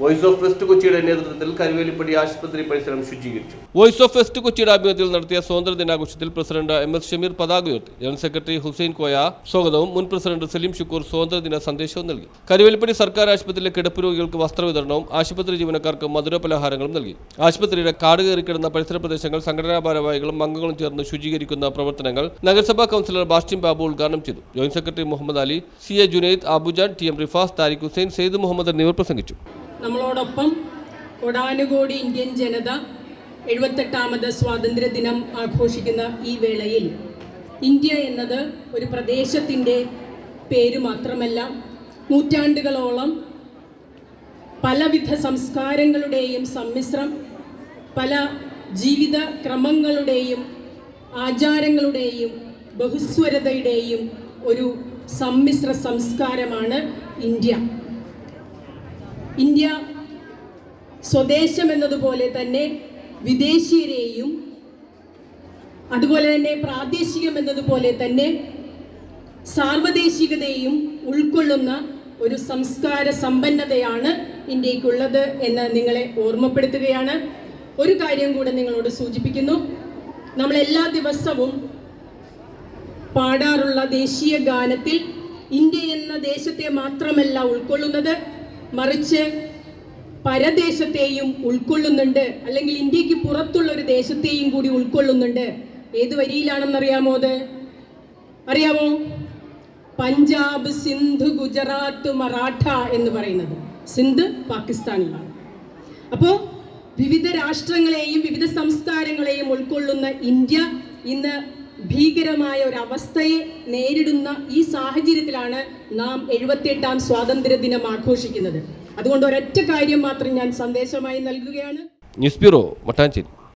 Voice of west കൊച്ചിയുടെ നേതൃത്വത്തിൽ കരുവേലിപ്പടി ആശുപത്രി പരിസരം ശുചീകരിച്ചു. വോയിസ് ഓഫ് വെസ്റ്റ് കൊച്ചിയുടെ ആഭിമുഖ്യത്തിൽ നടത്തിയ സ്വാതന്ത്ര്യ ദിനാഘോഷത്തിൽ പ്രസിഡന്റ് എം എസ് ഷമീർ പതാക ഉയർത്തി. ജനറൽ സെക്രട്ടറി ഹുസൈൻ കോയ സ്വാഗതവും മുൻ പ്രസിഡന്റ് സലീം ഷുക്കൂർ സ്വാതന്ത്ര്യദിന സന്ദേശവും നൽകി. കരുവേലിപ്പടി സർക്കാർ ആശുപത്രിയിലെ കിടപ്പ് രോഗികൾക്ക് വസ്ത്രവിതരണവും ആശുപത്രി ജീവനക്കാർക്ക് മധുരപലഹാരങ്ങളും നൽകി. ആശുപത്രിയുടെ കാട് കയറിക്കിടന്ന പരിസര പ്രദേശങ്ങൾ സംഘടനാ ഭാരവാഹികളും അംഗങ്ങളും ചേർന്ന് ശുചീകരിക്കുന്ന പ്രവർത്തനങ്ങൾ നഗരസഭാ കൗൺസിലർ ബാസ്റ്റിൻ ബാബു ഉദ്ഘാടനം ചെയ്തു. Joint secretary Muhammad Ali C A Junaid Abujan T M Rifas Tariq Hussain Sayed Muhammad എന്നിവർ പ്രസംഗിച്ചു. നമ്മളോടൊപ്പം കോടാനുകോടി ഇന്ത്യൻ ജനത എഴുപത്തെട്ടാമത് സ്വാതന്ത്ര്യ ദിനം ആഘോഷിക്കുന്ന ഈ വേളയിൽ ഇന്ത്യ എന്നത് ഒരു പ്രദേശത്തിന്റെ പേര് മാത്രമല്ല നൂറ്റാണ്ടുകളോളം പലവിധ സംസ്കാരങ്ങളുടെയും സമ്മിശ്രം പല ജീവിത ക്രമങ്ങളുടെയും ആചാരങ്ങളുടെയും ബഹുസ്വരതയുടെയും ഒരു സമ്മിശ്ര സംസ്കാരമാണ് ഇന്ത്യ. ഇന്ത്യ സ്വദേശം എന്നതുപോലെ തന്നെ വിദേശീയരെയും അതുപോലെ തന്നെ പ്രാദേശികം എന്നതുപോലെ തന്നെ സാർവദേശികതയും ഉൾക്കൊള്ളുന്ന ഒരു സംസ്കാര സമ്പന്നതയാണ് ഇന്ത്യക്കുള്ളത് എന്ന് നിങ്ങളെ ഓർമ്മപ്പെടുത്തുകയാണ്. ഒരു കാര്യം കൂടെ നിങ്ങളോട് സൂചിപ്പിക്കുന്നു. നമ്മൾ എല്ലാ ദിവസവും പാടാറുള്ള ദേശീയ ഗാനത്തിൽ ഇന്ത്യ എന്ന ദേശത്തെ മാത്രമല്ല ഉൾക്കൊള്ളുന്നത്. മറിച്ച് പരദേശത്തെയും ഉൾക്കൊള്ളുന്നുണ്ട്. അല്ലെങ്കിൽ ഇന്ത്യയ്ക്ക് പുറത്തുള്ള ഒരു ദേശത്തെയും കൂടി ഉൾക്കൊള്ളുന്നുണ്ട്. ഏത് വരിയിലാണെന്നറിയാമോ അത്? അറിയാമോ? പഞ്ചാബ് സിന്ധ് ഗുജറാത്ത് മറാഠ എന്ന് പറയുന്നത്. സിന്ധ് പാകിസ്ഥാനിലാണ്. അപ്പോൾ വിവിധ രാഷ്ട്രങ്ങളെയും വിവിധ സംസ്കാരങ്ങളെയും ഉൾക്കൊള്ളുന്ന ഇന്ത്യ ഇന്ന് ഭീകരമായ ഒരു അവസ്ഥയെ നേരിടുന്ന ഈ സാഹചര്യത്തിലാണ് നാം എഴുപത്തിയെട്ടാം സ്വാതന്ത്ര്യ ദിനം ആഘോഷിക്കുന്നത്. അതുകൊണ്ട് ഒരൊറ്റ കാര്യം മാത്രം ഞാൻ സന്ദേശമായി നൽകുകയാണ്. News bureau Mattancherry